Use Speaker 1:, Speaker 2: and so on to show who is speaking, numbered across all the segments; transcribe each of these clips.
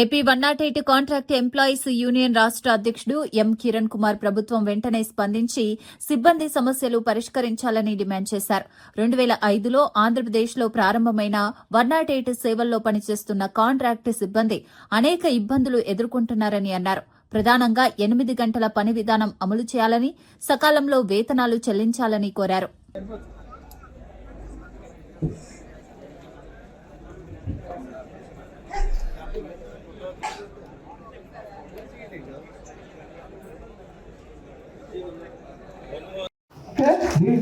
Speaker 1: AP one naught eight contract employees union రాష్ట అధ్యక్షుడు ఎం కిరణ్ కుమార్ ప్రభుత్వం వెంటనే స్పందించి సిబ్బంది సమస్యలు పరిష్కరించాలని డిమాండ్ చేశారు. రెండు వేల ఐదులో ఆంధ్రప్రదేశ్లో ప్రారంభమైన వన్ నాట్ ఎయిట్ సేవల్లో పనిచేస్తున్న కాంట్రాక్ట్ సిబ్బంది అనేక ఇబ్బందులు ఎదుర్కొంటున్నారని అన్నారు. ప్రధానంగా ఎనిమిది గంటల పని విధానం అమలు చేయాలని సకాలంలో వేతనాలు చెల్లించాలని కోరారు.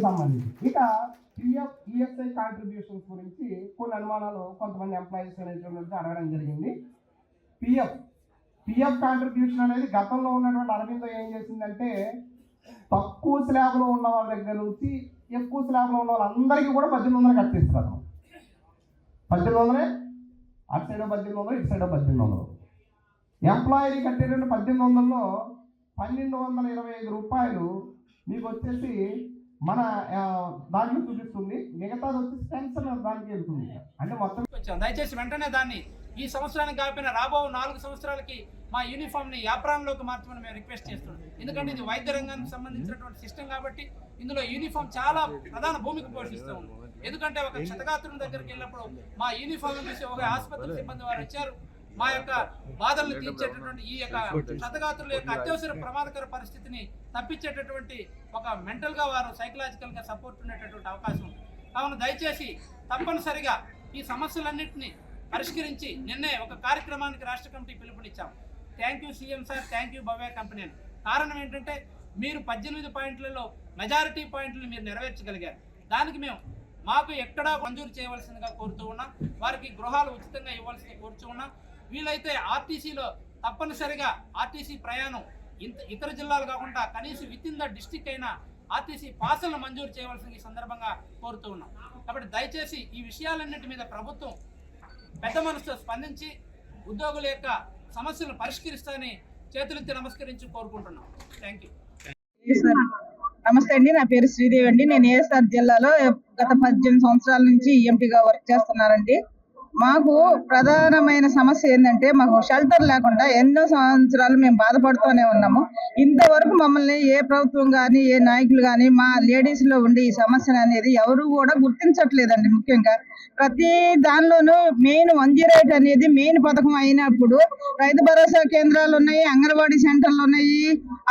Speaker 2: సంబంధించి. ఇక పిఎఫ్ ఈఎస్ఐ కాంట్రిబ్యూషన్స్ గురించి కొన్ని అనుమానాలు కొంతమంది ఎంప్లాయీస్ అనేటువంటి అడగడం జరిగింది. పిఎఫ్ పిఎఫ్ కాంట్రిబ్యూషన్ అనేది గతంలో ఉన్నటువంటి అరవిందో ఏం చేసిందంటే తక్కువ స్లాబ్లో ఉన్న వాళ్ళ దగ్గర నుంచి ఎక్కువ స్లాబ్లో ఉన్న వాళ్ళందరికీ కూడా పద్దెనిమిది వందలు కట్టిస్తారు పద్దెనిమిది వందలే? అటు సైడ్ పద్దెనిమిది వందలు ఇటు సైడ్ పద్దెనిమిది వందలు. ఎంప్లాయీ కట్టేటువంటి పద్దెనిమిది వందల్లో పన్నెండు వందల ఇరవై ఐదు రూపాయలు మీకు వచ్చేసి మన దాంట్లో చూపిస్తుంది మిగతాది వచ్చేసి పెన్షన్ దానికి వెళ్తుంది. అంటే మొత్తం
Speaker 3: దయచేసి వెంటనే దాన్ని ఈ సంవత్సరానికి కాకపోయినా రాబో నాలుగు సంవత్సరాలకి మా యూనిఫామ్ని యాప్రాన్లోకి మార్చమని మేము రిక్వెస్ట్ చేస్తున్నాం. ఎందుకంటే ఇది వైద్య రంగానికి సంబంధించినటువంటి సిస్టమ్ కాబట్టి ఇందులో యూనిఫామ్ చాలా ప్రధాన భూమిక పోషిస్తూ ఉంది. ఎందుకంటే ఒక క్షతగాత్రుని దగ్గరికి వెళ్ళినప్పుడు మా యూనిఫామ్ చూసి ఒక ఆసుపత్రి సిబ్బంది వారు వచ్చారు. మా యొక్క బాధలను తీర్చేటటువంటి ఈ యొక్క క్షతగాత్రుల యొక్క అత్యవసర ప్రమాదకర పరిస్థితిని తప్పించేటటువంటి ఒక మెంటల్గా వారు సైకలాజికల్గా సపోర్ట్ ఉండేటటువంటి అవకాశం ఉంది. కావున దయచేసి తప్పనిసరిగా ఈ సమస్యలన్నింటినీ పరిష్కరించి నిన్నే ఒక కార్యక్రమానికి రాష్ట్ర committee పిలుపునిచ్చాం. Thank you CM sir thank you Bhavya company అని. కారణం ఏంటంటే మీరు పద్దెనిమిది పాయింట్లలో మెజారిటీ పాయింట్లు మీరు నెరవేర్చగలిగారు. దానికి మేము మాకు ఎక్కడా మంజూరు చేయవలసిందిగా కోరుతూ ఉన్నాం. వారికి గృహాలు ఉచితంగా ఇవ్వాల్సిందిగా కోరుతూ ఉన్నాం. వీలైతే ఆర్టీసీలో తప్పనిసరిగా ఆర్టీసీ ప్రయాణం ఇంత ఇతర జిల్లాలు కాకుండా కనీసం విత్ ఇన్ ద డిస్టిక్ అయినా ఆర్టీసీ పాసులను మంజూరు చేయవలసిన ఈ సందర్భంగా కోరుతూ ఉన్నాం. కాబట్టి దయచేసి ఈ విషయాలన్నింటి మీద ప్రభుత్వం పెద్ద మనసుతో స్పందించి ఉద్యోగుల యొక్క సమస్యలను పరిష్కరిస్తానని చేతులెత్తి నమస్కరించి కోరుకుంటున్నాం. థ్యాంక్ యూ
Speaker 4: నమస్తే అండి నా పేరు శ్రీదేవి అండి. నేను ఏఎస్ఆర్ జిల్లాలో గత పద్దెనిమిది సంవత్సరాల నుంచి ఎంపీగా వర్క్ చేస్తున్నానండి. మాకు ప్రధానమైన సమస్య ఏంటంటే మాకు షెల్టర్ లేకుండా ఎన్నో సంవత్సరాలు మేము బాధపడుతూనే ఉన్నాము. ఇంతవరకు మమ్మల్ని ఏ ప్రభుత్వం కానీ ఏ నాయకులు కానీ మా లేడీస్లో ఉండే ఉండి ఈ సమస్యను అనేది ఎవరు కూడా గుర్తించట్లేదండి ముఖ్యంగా. ప్రతి దానిలోనూ మెయిన్ వన్ జీరో ఎయిట్ అనేది మెయిన్ పథకం అయినప్పుడు రైతు భరోసా కేంద్రాలు ఉన్నాయి అంగన్వాడీ సెంటర్లు ఉన్నాయి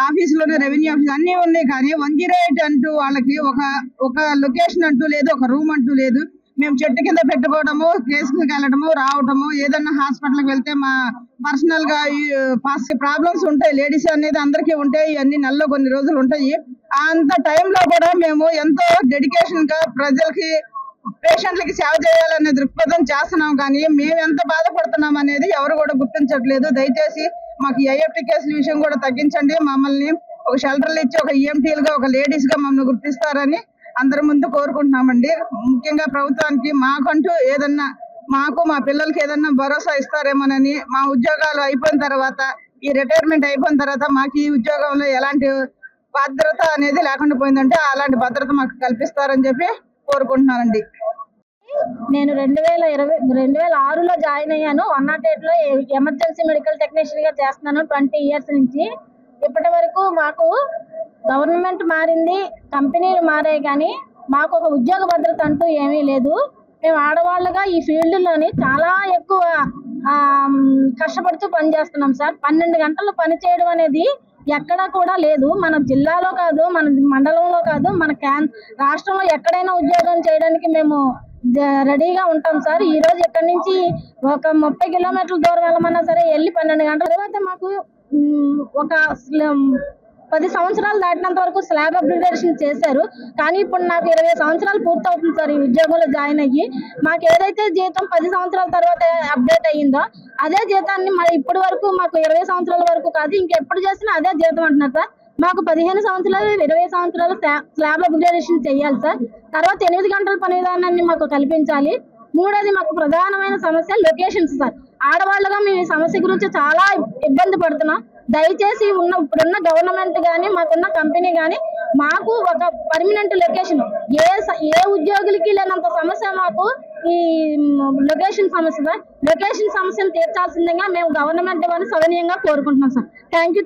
Speaker 4: ఆఫీసులోనే రెవెన్యూ ఆఫీస్ అన్ని ఉన్నాయి కానీ వన్ జీరో ఎయిట్ అంటూ వాళ్ళకి ఒక ఒక లొకేషన్ అంటూ లేదు ఒక రూమ్ అంటూ లేదు. మేము చెట్టు కింద పెట్టుకోవడము కేసులకు వెళ్ళడము రావడము ఏదన్నా హాస్పిటల్కి వెళ్తే మా పర్సనల్గా ప్రాబ్లమ్స్ ఉంటాయి లేడీస్ అనేది అందరికీ ఉంటాయి ఇవన్నీ నెలలో కొన్ని రోజులు ఉంటాయి. అంత టైంలో కూడా మేము ఎంతో డెడికేషన్గా ప్రజలకి పేషెంట్లకి సేవ చేయాలనే దృక్పథం చేస్తున్నాం కానీ మేము ఎంత బాధపడుతున్నాం అనేది ఎవరు కూడా గుర్తించట్లేదు. దయచేసి మాకు ఐఎఫ్టీ కేసుల విషయం కూడా తగ్గించండి. మమ్మల్ని ఒక షెల్టర్లు ఇచ్చి ఒక ఈఎంటీలుగా ఒక లేడీస్గా మమ్మల్ని గుర్తిస్తారని అందరి ముందు కోరుకుంటున్నామండి. ముఖ్యంగా ప్రభుత్వానికి మాకంటూ ఏదన్నా మాకు మా పిల్లలకి ఏదన్నా భరోసా ఇస్తారేమోనని మా ఉద్యోగాలు అయిపోయిన తర్వాత ఈ రిటైర్మెంట్ అయిపోయిన తర్వాత మాకు ఈ ఉద్యోగంలో ఎలాంటి భద్రత అనేది లేకుండా పోయిందంటే అలాంటి భద్రత మాకు కల్పిస్తారని చెప్పి కోరుకుంటున్నానండి.
Speaker 5: నేను రెండు వేల ఇరవై రెండు వేల ఆరులో జాయిన్ అయ్యాను. వన్ నాట్ ఎయిట్లో ఎమర్జెన్సీ మెడికల్ టెక్నీషియన్గా చేస్తున్నాను ట్వంటీ ఇయర్స్ నుంచి. ఇప్పటి వరకు మాకు గవర్నమెంట్ మారింది కంపెనీలు మారాయి కానీ మాకు ఒక ఉద్యోగ భద్రత అంటూ ఏమీ లేదు. మేము ఆడవాళ్ళుగా ఈ ఫీల్డ్లోని చాలా ఎక్కువ కష్టపడుతూ పనిచేస్తున్నాం సార్. పన్నెండు గంటలు పని చేయడం అనేది ఎక్కడా కూడా లేదు. మన జిల్లాలో కాదు మన మండలంలో కాదు మన క్యాన్ రాష్ట్రంలో ఎక్కడైనా ఉద్యోగం చేయడానికి మేము రెడీగా ఉంటాం సార్. ఈ రోజు ఇక్కడ నుంచి ఒక ముప్పై కిలోమీటర్ల దూరం వెళ్ళమన్నా సరే వెళ్ళి పన్నెండు గంటల. తర్వాత మాకు ఒక పది సంవత్సరాలు దాటినంత వరకు స్లాబ్ అప్గ్రేడేషన్ చేశారు. కానీ ఇప్పుడు నాకు ఇరవై సంవత్సరాలు పూర్తవుతుంది సార్ ఈ ఉద్యోగంలో జాయిన్ అయ్యి. మాకు ఏదైతే జీతం పది సంవత్సరాల తర్వాత అప్డేట్ అయ్యిందో అదే జీతాన్ని మరి ఇప్పటి వరకు మాకు ఇరవై సంవత్సరాల వరకు కాదు ఇంకెప్పుడు చేసినా అదే జీతం అంటున్నారు సార్. మాకు పదిహేను సంవత్సరాలు ఇరవై సంవత్సరాలు స్లాబ్ అప్గ్రేడేషన్ చేయాలి సార్. తర్వాత ఎనిమిది గంటల పని విధానాన్ని మాకు కల్పించాలి. మూడోది మాకు ప్రధానమైన సమస్య లొకేషన్స్ సార్. ఆడవాళ్ళగా మేము ఈ సమస్య గురించి చాలా ఇబ్బంది పడుతున్నాం. దయచేసి ఉన్న ఇప్పుడున్న గవర్నమెంట్ కానీ మాకున్న కంపెనీ కానీ మాకు ఒక పర్మనెంట్ లొకేషన్ ఏ ఏ ఉద్యోగులకి లేనంత సమస్య మాకు ఈ లొకేషన్ సమస్య. లొకేషన్ సమస్యను తీర్చాల్సిందిగా మేము గవర్నమెంట్ వారిని సవినీయంగా కోరుకుంటున్నాం సార్ థ్యాంక్ యూ